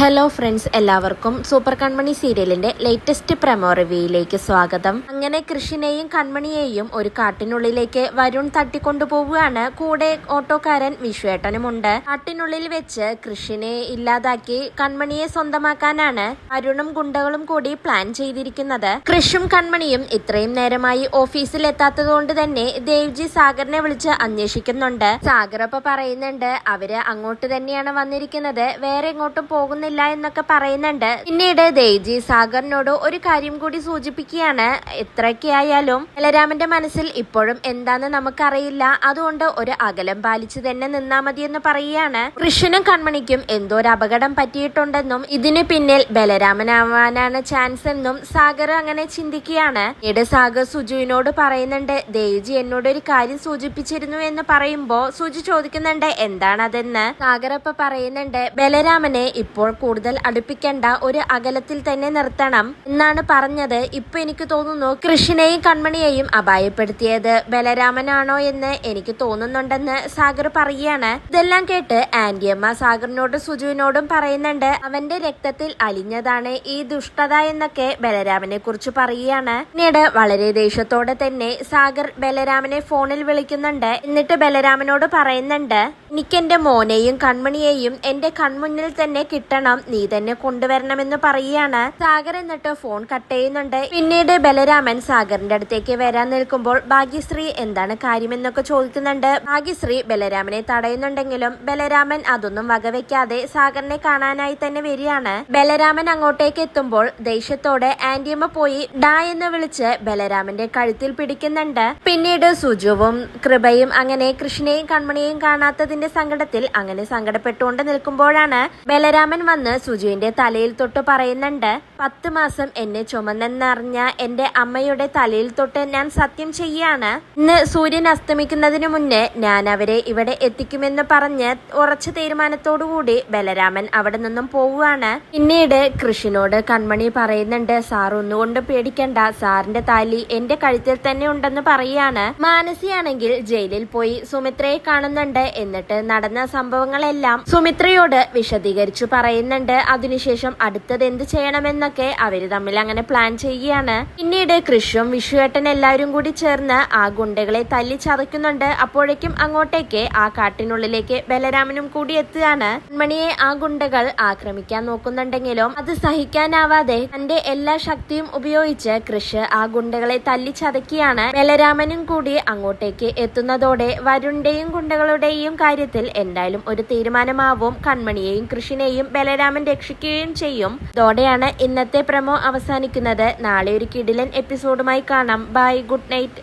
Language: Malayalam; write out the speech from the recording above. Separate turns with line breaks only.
ഹലോ ഫ്രണ്ട്സ് എല്ലാവർക്കും സൂപ്പർ കൺമണി സീരിയലിന്റെ ലേറ്റസ്റ്റ് പ്രമോ റിവ്യൂയിലേക്ക് സ്വാഗതം. അങ്ങനെ കൃഷിനെയും കൺമണിയെയും ഒരു കാട്ടിനുള്ളിലേക്ക് വരുൺ തട്ടിക്കൊണ്ടുപോവുകയാണ്. കൂടെ ഓട്ടോക്കാരൻ വിശ്വേട്ടനുമുണ്ട്. കാട്ടിനുള്ളിൽ വെച്ച് കൃഷിനെ ഇല്ലാതാക്കി കൺമണിയെ സ്വന്തമാക്കാനാണ് അരുണും ഗുണ്ടകളും കൂടി പ്ലാൻ ചെയ്തിരിക്കുന്നത്. കൃഷും കൺമണിയും ഇത്രയും നേരമായി ഓഫീസിൽ എത്താത്തതുകൊണ്ട് തന്നെ ദേവ്ജി സാഗറിനെ വിളിച്ച് അന്വേഷിക്കുന്നുണ്ട്. സാഗർ അപ്പൊ പറയുന്നുണ്ട് അവർ അങ്ങോട്ട് തന്നെയാണ് വന്നിരിക്കുന്നത്. വേറെ എങ്ങോട്ടും പോകുന്നില്ല എന്നൊക്കെ പറയുന്നുണ്ട്. പിന്നീട് ദേജി സാഗറിനോട് ഒരു കാര്യം കൂടി സൂചിപ്പിക്കുകയാണ്. എത്രയൊക്കെ ആയാലും ബലരാമന്റെ മനസ്സിൽ ഇപ്പോഴും എന്താന്ന് നമുക്കറിയില്ല. അതുകൊണ്ട് ഒരു അകലം പാലിച്ചു തന്നെ നിന്നാ എന്ന് പറയുകയാണ്. കൃഷ്ണനും കൺമണിക്കും എന്തോ ഒരു അപകടം പറ്റിയിട്ടുണ്ടെന്നും ഇതിനു പിന്നിൽ ബലരാമനാവാനാണ് ചാൻസ് എന്നും സാഗർ അങ്ങനെ ചിന്തിക്കുകയാണ്. പിന്നീട് സാഗർ സുജുവിനോട് പറയുന്നുണ്ട് ദേജി എന്നോട് ഒരു കാര്യം സൂചിപ്പിച്ചിരുന്നു എന്ന് പറയുമ്പോ സുജി ചോദിക്കുന്നുണ്ട് എന്താണതെന്ന് സാഗർ അപ്പൊ പറയുന്നുണ്ട് ബലരാമനെ ഇപ്പോൾ കൂടുതൽ അടുപ്പിക്കേണ്ട ഒരു അകലത്തിൽ തന്നെ നിർത്തണം എന്നാണ് പറഞ്ഞത്. ഇപ്പൊ എനിക്ക് തോന്നുന്നു കൃഷ്ണനെയും കൺമണിയെയും അപായപ്പെടുത്തിയത്. ബലരാമനാണോ എന്ന് എനിക്ക് തോന്നുന്നുണ്ടെന്ന് സാഗർ പറയുകയാണ്. ഇതെല്ലാം കേട്ട് ആന്റിയമ്മ സാഗറിനോടും സുജുവിനോടും പറയുന്നുണ്ട് അവന്റെ രക്തത്തിൽ അലിഞ്ഞതാണ് ഈ ദുഷ്ടത എന്നൊക്കെ ബലരാമനെ കുറിച്ച് പറയുകയാണ്. പിന്നീട് വളരെ ദേഷ്യത്തോടെ തന്നെ സാഗർ ബലരാമനെ ഫോണിൽ വിളിക്കുന്നുണ്ട്. എന്നിട്ട് ബലരാമനോട് പറയുന്നുണ്ട് എനിക്കെന്റെ മോനെയും കൺമണിയെയും എന്റെ കൺമുന്നിൽ തന്നെ കിട്ടണം. നീ തന്നെ കൊണ്ടുവരണമെന്ന് പറയുകയാണ്. സാഗർ എന്നിട്ട് ഫോൺ കട്ട് ചെയ്യുന്നുണ്ട്. പിന്നീട് ബലരാമൻ സാഗറിന്റെ അടുത്തേക്ക് വരാൻ നിൽക്കുമ്പോൾ ഭാഗ്യശ്രീ എന്താണ് കാര്യമെന്നൊക്കെ ചോദിക്കുന്നുണ്ട്. ഭാഗ്യശ്രീ ബലരാമനെ തടയുന്നുണ്ടെങ്കിലും ബലരാമൻ അതൊന്നും വകവെക്കാതെ സാഗറിനെ കാണാനായി തന്നെ വരികയാണ്. ബലരാമൻ അങ്ങോട്ടേക്ക് എത്തുമ്പോൾ ദേഷ്യത്തോടെ ആന്റിയമ്മ പോയി ഡാ എന്ന് വിളിച്ച് ബലരാമന്റെ കഴുത്തിൽ പിടിക്കുന്നുണ്ട്. പിന്നീട് സുജുവും കൃപയും അങ്ങനെ കൃഷ്ണയും കൺമണിയും കൺമണിയെയും കാണാത്തതിന്റെ സങ്കടത്തിൽ അങ്ങനെ സങ്കടപ്പെട്ടുകൊണ്ട് നിൽക്കുമ്പോഴാണ് ബലരാമൻ വന്ന് സുജുവിന്റെ തലയിൽ തൊട്ട് പറയുന്നുണ്ട് പത്ത് മാസം എന്നെ ചുമന്നെന്നറിഞ്ഞ എന്റെ അമ്മയുടെ തലയിൽ തൊട്ട് ഞാൻ സത്യം ചെയ്യാണ്. ഇന്ന് സൂര്യൻ അസ്തമിക്കുന്നതിന് മുന്നേ ഞാൻ അവരെ ഇവിടെ എത്തിക്കുമെന്ന് പറഞ്ഞ് ഉറച്ച തീരുമാനത്തോടുകൂടി ബലരാമൻ അവിടെ നിന്നും പോവുകയാണ്. പിന്നീട് കൃഷിനോട് കൺമണി പറയുന്നുണ്ട് സാർ ഒന്നുകൊണ്ട് പേടിക്കണ്ട. സാറിന്റെ താലി എന്റെ കഴുത്തിൽ തന്നെ ഉണ്ടെന്ന് പറയാണ് മാനസിയാണെങ്കിൽ ജയിലിൽ പോയി സുമിത്രയെ കാണുന്നുണ്ട്. എന്നിട്ട് നടന്ന സംഭവങ്ങളെല്ലാം സുമിത്രയോട് വിശദീകരിച്ചു പറയുന്നുണ്ട്. അതിനുശേഷം അടുത്തത് എന്ത് ചെയ്യണമെന്നൊക്കെ അവർ തമ്മിൽ അങ്ങനെ പ്ലാൻ ചെയ്യുകയാണ്. പിന്നീട് കൃഷും വിഷുവേട്ടൻ എല്ലാവരും കൂടി ചേർന്ന് ആ ഗുണ്ടകളെ തല്ലി ചതയ്ക്കുന്നുണ്ട്. അപ്പോഴേക്കും അങ്ങോട്ടേക്ക് ആ കാട്ടിനുള്ളിലേക്ക് ബലരാമനും കൂടി എത്തുകയാണ്. മണിയെ ആ ഗുണ്ടകൾ ആക്രമിക്കാൻ നോക്കുന്നുണ്ടെങ്കിലും അത് സഹിക്കാനാവാതെ തന്റെ എല്ലാ ശക്തിയും ഉപയോഗിച്ച് കൃഷ് ആ ഗുണ്ടകളെ തല്ലി ചതക്കിയാണ് ബലരാമനും കൂടി അങ്ങോട്ടേക്ക് എത്തുന്നതോടെ വരുണിന്റെയും ഗുണ്ടകളുടെയും കാര്യത്തിൽ എന്തായാലും ഒരു തീരുമാനമാവും. കൺമണിയെയും കൃഷിനെയും ബലരാമൻ രക്ഷിക്കുകയും ചെയ്യും. ഇതോടെയാണ് ഇന്നത്തെ പ്രമോ അവസാനിക്കുന്നത്. നാളെ ഒരു കിടിലൻ എപ്പിസോഡുമായി കാണാം. Bye good night